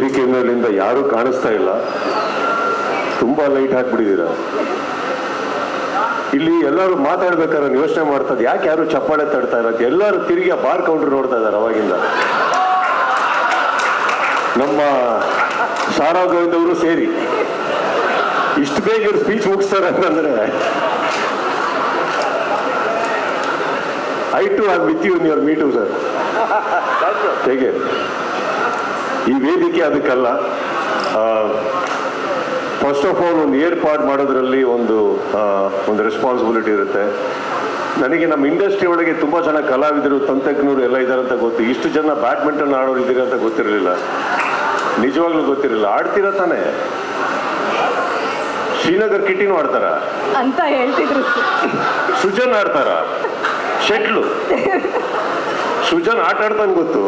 ವರ್ಷಗಳಿಂದ ಯಾರು ಕಾಣಿಸ್ತಾ ಇಲ್ಲ. ತುಂಬಾ ಲೈಟ್ ಹಾಕ್ಬಿಟ್ಟಿದ್ದೀರ? ಇಲ್ಲಿ ಎಲ್ಲರೂ ಮಾತಾಡ್ಬೇಕಾದ್ರೆ ಯೋಚನೆ ಮಾಡ್ತದೆ ಯಾಕೆ ಯಾರು ಚಪ್ಪಾಳೆ ತಡ್ತಾ ಇಲ್ಲ ಎಲ್ಲರೂ ತಿರುಗಿ ಆ ಬಾರ್ ಕೌಂಟರ್ ನೋಡ್ತಾ ಇದ್ದಾರೆ ಅವಾಗಿಂದ. ನಮ್ಮ ಸಾರಾ ಗೋವಿಂದ್ ಅವರು ಸೇರಿ. ಇಷ್ಟು ಬೇಗ ಇವ್ರು ಸ್ಪೀಚ್ ಮುಗಿಸ್ತಾರೆ ಅಂತಂದ್ರೆ. ಐ ಟು ಆಗ್ with you in your me too sir ಹೇಗೆ? ಈ ವೇದಿಕೆ ಅದಕ್ಕಲ್ಲ. ಫಸ್ಟ್ ಆಫ್ ಆಲ್ ಒಂದು ಏರ್ಪಾಡು ಮಾಡೋದ್ರಲ್ಲಿ ಒಂದು ಒಂದು ರೆಸ್ಪಾನ್ಸಿಬಿಲಿಟಿ ಇರುತ್ತೆ. ನನಗೆ ನಮ್ಮ ಇಂಡಸ್ಟ್ರಿ ಒಳಗೆ ತುಂಬ ಜನ ಕಲಾವಿದರು ತಂತ್ರಜ್ಞರು ಎಲ್ಲ ಇದ್ದಾರೆ ಅಂತ ಗೊತ್ತು. ಇಷ್ಟು ಜನ ಬ್ಯಾಡ್ಮಿಂಟನ್ ಆಡೋರು ಇದ್ದೀರಿ ಅಂತ ಗೊತ್ತಿರಲಿಲ್ಲ. ನಿಜವಾಗ್ಲೂ ಗೊತ್ತಿರಲಿಲ್ಲ. ಆಡ್ತೀರಾ ತಾನೇ? ಶ್ರೀನಗರ್ ಕಿಟ್ಟಿನೂ ಆಡ್ತಾರ? ಅಂತ ಹೇಳ್ತಿದ್ರು ಸುಜನ್ ಆಡ್ತಾರ? ಶೆಟ್ಲು? ಸುಜನ್ ಆಟ ಆಡ್ತಾನೆ ಗೊತ್ತು.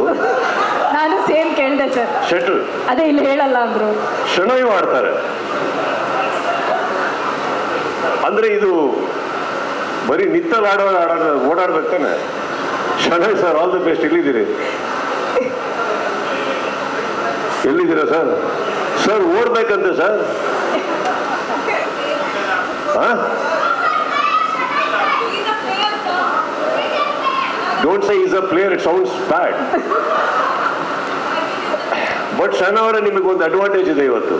ನಾನು ಸೇಮ್ ಕೇಳಿದೆ ಸರ್. ಶೆಟ್ಲ್ ಅದೇ ಇಲ್ಲಿ ಹೇಳಲ್ಲ ಅಂದ್ರು. ಶೆಣೈ ಮಾಡ್ತಾರೆ. ಅಂದ್ರೆ ಇದು ಬರೀ ನಿತ್ತಲ್ ಆಡೋ ಆಡೋ ಓಡಾಡ್ಬೇಕು ತಾನೆ? ಸರ್ ಆಲ್ ದ ಬೆಸ್ಟ್ ಇಲ್ಲಿದ್ದೀರಿ ಎಲ್ಲಿದ್ದೀರಾ sir? Sir ಓಡ್ಬೇಕಂತೆ sir. Don't say is a player it sounds bad but ಸಣ್ಣವರ ಒಂದು ಅಡ್ವಾಂಟೇಜ್ ಇದೆ ಇವತ್ತು.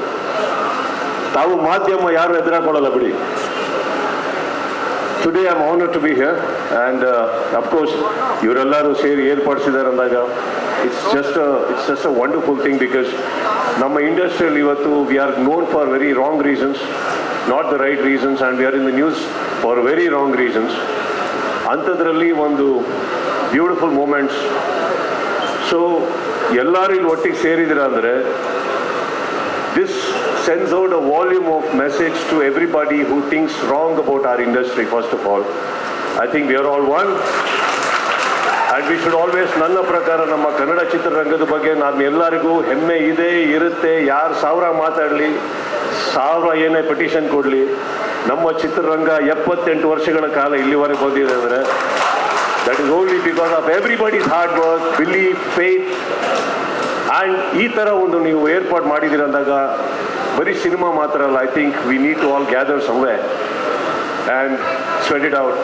ತಾವು ಮಾಧ್ಯಮ ಯಾರು ಎದುರಾಕೊಳ್ಳಲ್ಲ ಬಿಡಿ. Today I am honour to be here and of course ಇವರೆಲ್ಲರೂ ಸೇರಿ ಏರ್ಪಡಿಸಿದ್ದಾರೆ ಅಂದಾಗ it's just it's just a wonderful thing because ನಮ್ಮ ಇಂಡಸ್ಟ್ರಿಯಲ್ಲಿ ಇವತ್ತು we are known for very wrong reasons not the right reasons and we are in the news for very wrong reasons ಅಂಥದ್ರಲ್ಲಿ ಒಂದು beautiful moments so ಎಲ್ಲರೂ ಇಲ್ಲಿ ಒಟ್ಟಿಗೆ ಸೇರಿದಿರ ಅಂದರೆ this sends out a volume of message to everybody who thinks wrong about our industry first of all I think we are all one and we should always ನನ್ನ ಪ್ರಕಾರ, ನಮ್ಮ ಕನ್ನಡ ಚಿತ್ರರಂಗದ ಬಗ್ಗೆ ನಾನು ಎಲ್ಲರಿಗೂ ಹೆಮ್ಮೆ ಇದೆ, ಇರುತ್ತೆ. ಯಾರು ಸಾವಿರ ಮಾತಾಡಲಿ, ಸಾವಿರ ಏನೇ ಪಿಟಿಷನ್ ಕೊಡಲಿ, ನಮ್ಮ ಚಿತ್ರರಂಗ ಎಪ್ಪತ್ತೆಂಟು ವರ್ಷಗಳ ಕಾಲ ಇಲ್ಲಿವರೆಗೆ ಬಂದಿದೆ ಅಂದರೆ that is only because of everybody's hard work belief faith and ಈ ಥರ ಒಂದು ನೀವು ಏರ್ಪಾಡು ಮಾಡಿದ್ದೀರ ಅಂದಾಗ ಬರೀ ಸಿನಿಮಾ ಮಾತ್ರ ಅಲ್ಲ I think we need to all gather some way and sweat out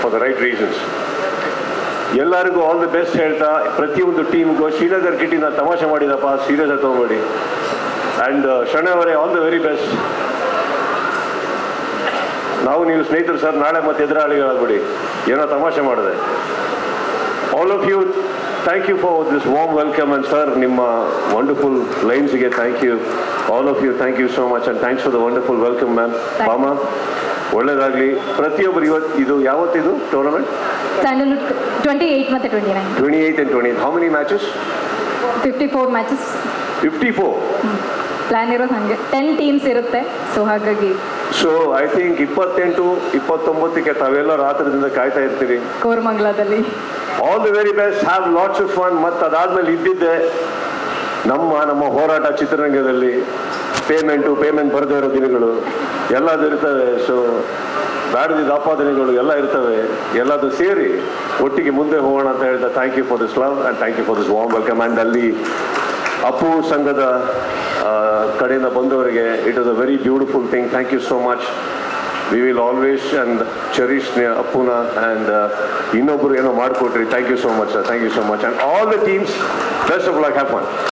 for the right reasons ಎಲ್ಲರಿಗೂ ಆಲ್ ದಿ ಬೆಸ್ಟ್ ಹೇಳ್ತಾ, ಪ್ರತಿಯೊಂದು ಟೀಮ್ಗೂ ಶ್ರೀನಗರ್ ಕಿಟ್ಟಿನ ತಮಾಷೆ ಮಾಡಿದಪ್ಪ, ಸೀರಿಯಸ್ ತೊಗೊಬೇಡಿ ಆ್ಯಂಡ್ ಶಣ ಅವರೇ ಆಲ್ ದ ವೆರಿ ಬೆಸ್ಟ್ ನಾವು ನೀವು ಸ್ನೇಹಿತರು ಸರ್ ನಾಳೆ ಮತ್ತೆ ಎದುರಾಳಿಗಳಾಗ್ಬಿಡಿ. ಏನೋ ತಮಾಷೆ ಮಾಡಿದೆ. All of you thank you for this warm welcome and sir ನಿಮ್ಮ wonderful ಲೈನ್ಸ್ಗೆ thank you all of you thank you so much and thanks for the wonderful welcome ma'am ಮಾಮ ಬಾಮ ಒಳ್ಳೇದಾಗಲಿ. ಪ್ರತಿಯೊಬ್ಬರು ಇವತ್ತು ಇದು ಯಾವತ್ತಿದು ಟೂರ್ನಮೆಂಟ್ ಟ್ವೆಂಟಿ ಏಯ್ಟ್ ಮತ್ತು twenty nine twenty eight and twenty how many matches fifty four matches fifty four plan ಇರೋದು ಹಾಗೆ. ಟೆನ್ ಟೀಮ್ಸ್ ಇರುತ್ತೆ. ಸೊ ಹಾಗಾಗಿ ಸೊ ಐ ಥಿಂಕ್ ಇಪ್ಪತ್ತೆಂಟು ಇಪ್ಪತ್ತೊಂಬತ್ತಕ್ಕೆ ತಾವೆಲ್ಲ ರಾತ್ರದಿಂದ ಕಾಯ್ತಾ ಇರ್ತೀರಿ. ಕೋರಮಂಗಲದಲ್ಲಿ. All the very best have lots of fun ಮತ್ತು ಅದಾದ್ಮೇಲೆ ಇದ್ದಿದ್ದೆ. ನಮ್ಮ ನಮ್ಮ ಹೋರಾಟ ಚಿತ್ರರಂಗದಲ್ಲಿ ಪೇಮೆಂಟು ಪೇಮೆಂಟ್ ಬರದೇ ಇರೋ ದಿನಗಳು ಎಲ್ಲದು ಇರ್ತವೆ. ಸೊ ಬ್ಯಾಡದಿದ್ದ ಆಪಾದನೆಗಳು ಎಲ್ಲ ಇರ್ತವೆ. ಎಲ್ಲದು ಸೇರಿ ಒಟ್ಟಿಗೆ ಮುಂದೆ ಹೋಗೋಣ ಅಂತ ಹೇಳ್ತಾ thank you for this love and thank you for this warm welcome and ಅಲ್ಲಿ ಅಪ್ಪು ಸಂಘದ ಕಡೆಯಿಂದ ಬಂದವರಿಗೆ it is a very beautiful thing thank you so much we will always and cherish ಅಪ್ಪುನ and ಇನ್ನೊಬ್ಬರು ಏನೋ ಮಾಡಿಕೊಟ್ರಿ. Thank you so much sir thank you so much and all the teams best of luck have fun